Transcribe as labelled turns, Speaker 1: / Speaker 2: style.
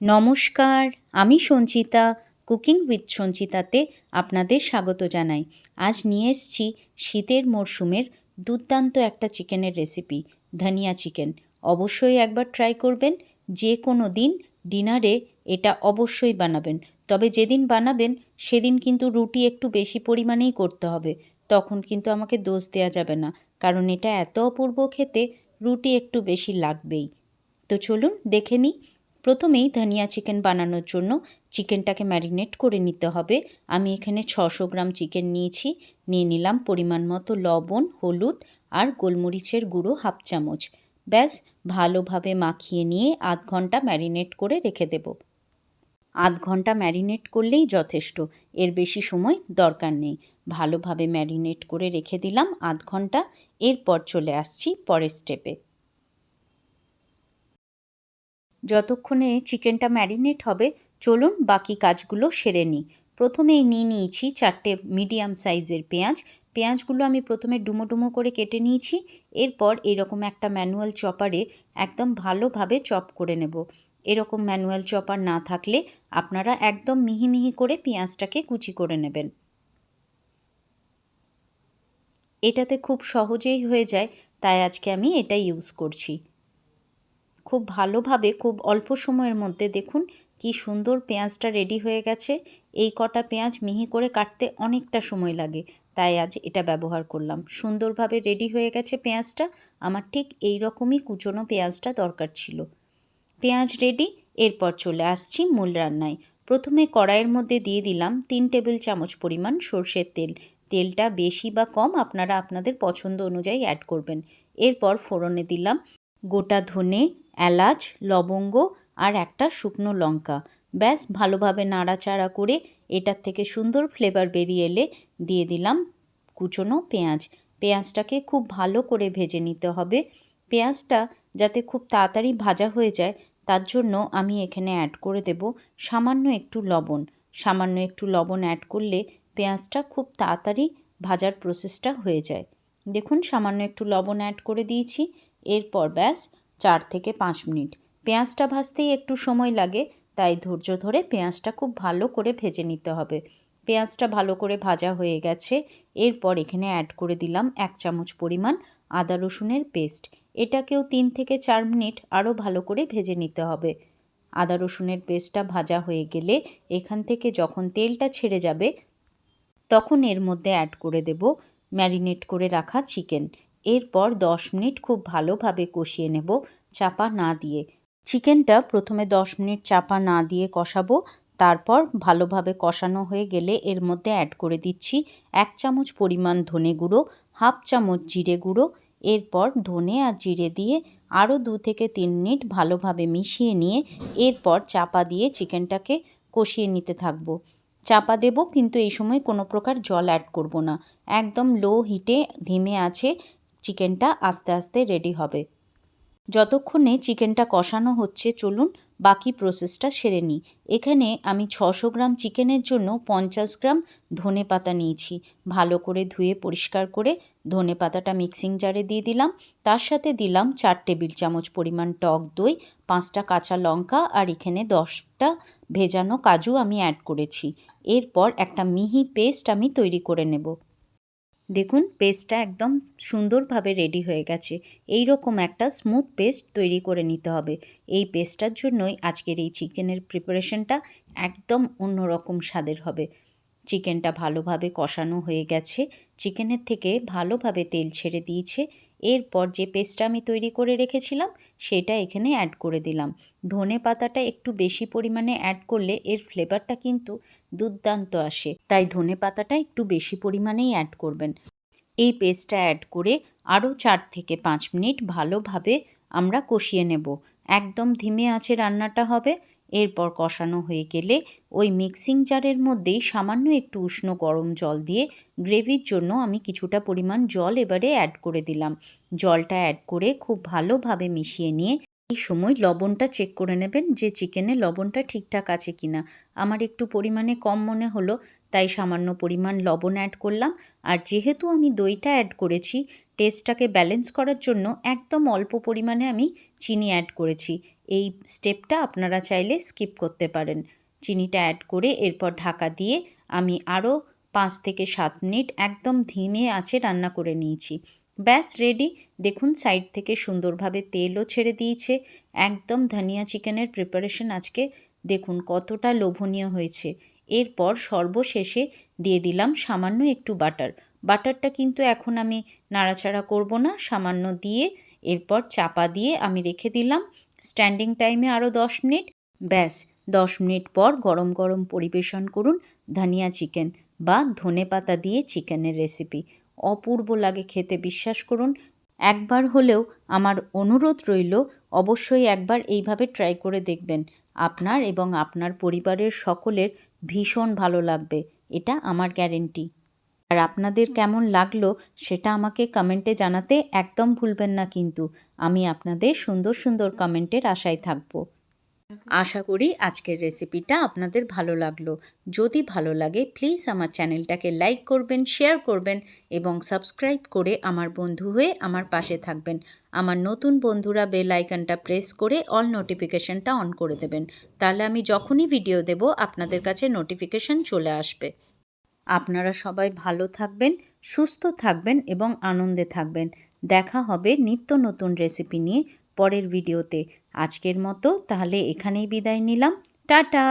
Speaker 1: নমস্কার, আমি Sanchita, cooking with সঞ্চিতাতে আপনাদের স্বাগত জানাই। আজ নিয়ে এসছি শীতের মরশুমের দুর্দান্ত একটা চিকেনের রেসিপি ধনিয়া চিকেন। অবশ্যই একবার ট্রাই করবেন, যে কোনো দিন ডিনারে এটা অবশ্যই বানাবেন। তবে যেদিন বানাবেন, সেদিন কিন্তু রুটি একটু বেশি পরিমাণেই করতে হবে। তখন কিন্তু আমাকে দোষ দেওয়া যাবে না, কারণ এটা এত অপূর্ব খেতে রুটি একটু বেশি লাগবেই। তো চলুন দেখে নিই প্রথমেই ধনিয়া চিকেন বানানোর জন্য চিকেনটাকে ম্যারিনেট করে নিতে হবে। আমি এখানে ছশো গ্রাম চিকেন নিয়েছি। নিয়ে নিলাম পরিমাণ মতো লবণ, হলুদ আর গোলমরিচের গুঁড়ো হাফ চামচ। ব্যাস, ভালোভাবে মাখিয়ে নিয়ে আধ ঘণ্টা ম্যারিনেট করে রেখে দেব। আধ ঘণ্টা ম্যারিনেট করলেই যথেষ্ট, এর বেশি সময় দরকার নেই। ভালোভাবে ম্যারিনেট করে রেখে দিলাম আধ ঘণ্টা। এরপর চলে আসছি পরের স্টেপে। যতক্ষণে চিকেনটা ম্যারিনেট হবে, চলুন বাকি কাজগুলো সেরে নিই। প্রথমেই নিয়ে নিয়েছি চারটে মিডিয়াম সাইজের পেঁয়াজ। পেঁয়াজগুলো আমি প্রথমে ডুমো ডুমো করে কেটে নিয়েছি। এরপর এরকম একটা ম্যানুয়াল চপারে একদম ভালোভাবে চপ করে নেব। এরকম ম্যানুয়াল চপার না থাকলে আপনারা একদম মিহি মিহি করে পেঁয়াজটাকে কুচি করে নেবেন। এটাতে খুব সহজেই হয়ে যায়, তাই আজকে আমি এটা ইউজ করছি। খুব ভালোভাবে খুব অল্প সময়ের মধ্যে দেখুন কি সুন্দর পেঁয়াজটা রেডি হয়ে গেছে। এই কটা পেঁয়াজ মিহি করে কাটতে অনেকটা সময় লাগে, তাই আজ এটা ব্যবহার করলাম। সুন্দরভাবে রেডি হয়ে গেছে পেঁয়াজটা, আমার ঠিক এই রকমই কুচনো পেঁয়াজটা দরকার ছিল। পেঁয়াজ রেডি এরপর চলে আসছি মূল রান্নায়। প্রথমে কড়াইয়ের মধ্যে দিয়ে দিলাম তিন টেবিল চামচ পরিমাণ সর্ষের তেল। তেলটা বেশি বা কম আপনারা আপনাদের পছন্দ অনুযায়ী অ্যাড করবেন। এরপর ফোড়নে দিলাম গোটা ধনে, এলাচ, লবঙ্গ আর একটা শুকনো লঙ্কা। ব্যাস, ভালোভাবে নাড়াচাড়া করে এটার থেকে সুন্দর ফ্লেভার বেরিয়ে এলে দিয়ে দিলাম কুচনো পেঁয়াজ। পেঁয়াজটাকে খুব ভালো করে ভেজে নিতে হবে। পেঁয়াজটা যাতে খুব তাড়াতাড়ি ভাজা হয়ে যায়, তার জন্য আমি এখানে অ্যাড করে দেব সামান্য একটু লবণ। সামান্য একটু লবণ অ্যাড করলে পেঁয়াজটা খুব তাড়াতাড়ি ভাজার প্রসেসটা হয়ে যায়। দেখুন, সামান্য একটু লবণ অ্যাড করে দিয়েছি। এরপর ব্যাস, চার থেকে পাঁচ মিনিট। পেঁয়াজটা ভাজতেই একটু সময় লাগে, তাই ধৈর্য ধরে পেঁয়াজটা খুব ভালো করে ভেজে নিতে হবে। পেঁয়াজটা ভালো করে ভাজা হয়ে গেছে। এরপর এখানে অ্যাড করে দিলাম এক চামচ পরিমাণ আদা রসুনের পেস্ট এটাকেও তিন থেকে চার মিনিট আরও ভালো করে ভেজে নিতে হবে। আদা রসুনের পেস্টটা ভাজা হয়ে গেলে এখান থেকে যখন তেলটা ছেড়ে যাবে, তখন এর মধ্যে অ্যাড করে দেব ম্যারিনেট করে রাখা চিকেন। এরপর দশ মিনিট খুব ভালোভাবে কষিয়ে নেব চাপা না দিয়ে। চিকেনটা প্রথমে দশ মিনিট চাপা না দিয়ে কষাবো। তারপর ভালোভাবে কষানো হয়ে গেলে এর মধ্যে অ্যাড করে দিচ্ছি এক চামচ পরিমাণ ধনে গুঁড়ো, হাফ চামচ জিরে গুঁড়ো। এরপর ধনে আর জিরে দিয়ে আরও দু থেকে তিন মিনিট ভালোভাবে মিশিয়ে নিয়ে এরপর চাপা দিয়ে চিকেনটাকে কষিয়ে নিতে থাকব। চাপা দেব, কিন্তু এই সময় কোনো প্রকার জল অ্যাড করব না। একদম লো হিটে ধিমে আছে, চিকেনটা আস্তে আস্তে রেডি হবে। যতক্ষণে চিকেনটা কষানো হচ্ছে, চলুন বাকি প্রসেসটা সেরে নিই। এখানে আমি ছশো গ্রাম চিকেনের জন্য পঞ্চাশ গ্রাম ধনে পাতা নিয়েছি। ভালো করে ধুয়ে পরিষ্কার করে ধনে পাতাটা মিক্সিং জারে দিয়ে দিলাম। তার সাথে দিলাম চার টেবিল চামচ পরিমাণ টক দই, পাঁচটা কাঁচা লঙ্কা, আর এখানে দশটা ভেজানো কাজু আমি অ্যাড করেছি। এরপর একটা মিহি পেস্ট আমি তৈরি করে নেব। দেখুন, পেস্টটা একদম সুন্দরভাবে রেডি হয়ে গেছে। এই রকম একটা স্মুথ পেস্ট তৈরি করে নিতে হবে। এই পেস্টটার জন্যই আজকের এই চিকেনের প্রিপারেশনটা একদম অন্যরকম স্বাদের হবে। চিকেনটা ভালোভাবে কষানো হয়ে গেছে। চিকেনের থেকে ভালোভাবে তেল ছেড়ে দিয়েছে। এরপর যে পেস্টটা আমি তৈরি করে রেখেছিলাম, সেটা এখানে অ্যাড করে দিলাম। ধনে পাতাটা একটু বেশি পরিমাণে অ্যাড করলে এর ফ্লেভারটা কিন্তু দুর্দান্ত আসে। তাই ধনে পাতাটা একটু বেশি পরিমাণেই অ্যাড করবেন। এই পেস্টটা অ্যাড করে আরও চার থেকে পাঁচ মিনিট ভালোভাবে আমরা কষিয়ে নেব। একদম ধিমে আঁচে রান্নাটা হবে। এরপর কষানো হয়ে গেলে ওই মিক্সিং জারের মধ্যেই সামান্য একটু উষ্ণ গরম জল দিয়ে গ্রেভির জন্য আমি কিছুটা পরিমাণ জল এবারে অ্যাড করে দিলাম। জলটা অ্যাড করে খুব ভালোভাবে মিশিয়ে নিয়ে এই সময় লবণটা চেক করে নেবেন যে চিকেনে লবণটা ঠিকঠাক আছে কিনা। আমার একটু পরিমাণে কম মনে হলো, তাই সামান্য পরিমাণ লবণ অ্যাড করলাম। আর যেহেতু আমি দইটা অ্যাড করেছি টেস্টটাকে ব্যালেন্স করার জন্য একদম অল্প পরিমাণে আমি চিনি অ্যাড করেছি। এই স্টেপটা আপনারা চাইলে স্কিপ করতে পারেন। চিনিটা অ্যাড করে এরপর ঢাকা দিয়ে আমি আরও পাঁচ থেকে সাত মিনিট একদম ধিমে আঁচে রান্না করে নিয়েছি। ব্যাস রেডি দেখুন সাইড থেকে সুন্দরভাবে তেলও ছেড়ে দিয়েছে। একদম ধনিয়া চিকেনের প্রিপারেশন আজকে। দেখুন, কতটা লোভনীয় হয়েছে। এরপর সর্বশেষে দিয়ে দিলাম সামান্য একটু বাটার বাটারটা কিন্তু এখন আমি নাড়াচাড়া করব না, সামান্য দিয়ে এরপর চাপা দিয়ে আমি রেখে দিলাম। স্ট্যান্ডিং টাইমে আরও দশ মিনিট। ব্যাস, দশ মিনিট পর গরম গরম পরিবেশন করুন ধনিয়া চিকেন বা ধনে পাতা দিয়ে চিকেনের রেসিপি। অপূর্ব লাগে খেতে, বিশ্বাস করুন। একবার হলেও আমার অনুরোধ রইল, অবশ্যই একবার এইভাবে ট্রাই করে দেখবেন। আপনার এবং আপনার পরিবারের সকলের ভীষণ ভালো লাগবে, এটা আমার গ্যারেন্টি। আর আপনাদের কেমন লাগল সেটা আমাকে কমেন্টে জানাতে একদম ভুলবেন না কিন্তু। আমি আপনাদের সুন্দর সুন্দর কমেন্টের আশায় থাকব। আশা করি আজকের রেসিপিটা আপনাদের ভালো লাগল। যদি ভালো লাগে প্লিজ আমার চ্যানেলটাকে লাইক করবেন শেয়ার করবেন এবং সাবস্ক্রাইব করে আমার বন্ধু হয়ে আমার পাশে থাকবেন। আমার নতুন বন্ধুরা বেল আইকনটা প্রেস করে অল নোটিফিকেশনটা অন করে দেবেন। তাহলে আমি যখনই ভিডিও দেব, আপনাদের কাছে নোটিফিকেশন চলে আসবে। আপনারা সবাই ভালো থাকবেন, সুস্থ থাকবেন এবং আনন্দে থাকবেন। দেখা হবে নিত্য নতুন রেসিপি নিয়ে পরের ভিডিওতে আজকের মতো তাহলে এখানেই বিদায় নিলাম। টাটা!